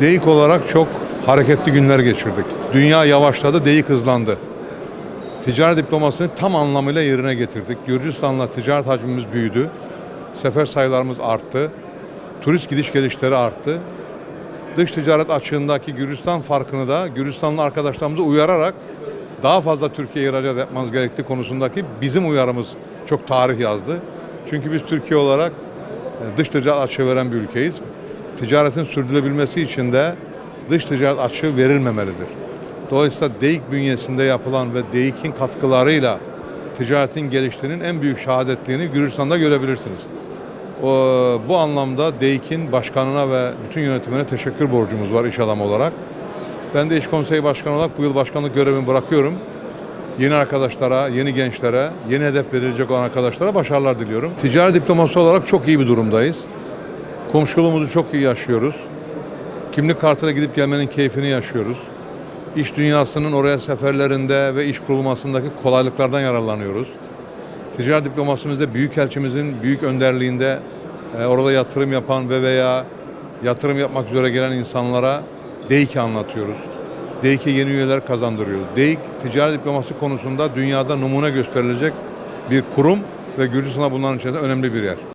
DEİK olarak çok hareketli günler geçirdik. Dünya yavaşladı, DEİK hızlandı. Ticaret diplomasını tam anlamıyla yerine getirdik. Gürcistan'la ticaret hacmimiz büyüdü. Sefer sayılarımız arttı. Turist gidiş gelişleri arttı. Dış ticaret açığındaki Gürcistan farkını da Gürcistanlı arkadaşlarımızı uyararak daha fazla Türkiye'ye ihracat yapmanız gerektiği konusundaki bizim uyarımız çok tarih yazdı. Çünkü biz Türkiye olarak e, dış ticaret açığı veren bir ülkeyiz. Ticaretin sürdürülebilmesi için de dış ticaret açığı verilmemelidir. Dolayısıyla DEİK bünyesinde yapılan ve DEİK'in katkılarıyla ticaretin geliştiğinin en büyük şehadetliğini Gürcistan'da görebilirsiniz. O, bu anlamda DEİK'in başkanına ve bütün yönetimine teşekkür borcumuz var iş adamı olarak. Ben de iş konseyi başkanı olarak bu yıl başkanlık görevimi bırakıyorum. Yeni arkadaşlara, yeni gençlere, yeni hedef verilecek olan arkadaşlara başarılar diliyorum. Ticari diploması olarak çok iyi bir durumdayız. Komşuluğumuzu çok iyi yaşıyoruz. Kimlik kartıyla gidip gelmenin keyfini yaşıyoruz. İş dünyasının oraya seferlerinde ve iş kurulmasındaki kolaylıklardan yararlanıyoruz. Ticaret diplomasımızda Büyükelçimizin büyük önderliğinde e, orada yatırım yapan ve veya yatırım yapmak üzere gelen insanlara DEİK'i anlatıyoruz. DEİK'e yeni üyeler kazandırıyoruz. DEİK ticaret diploması konusunda dünyada numune gösterilecek bir kurum ve Gürcistan'a bunların içinde önemli bir yer.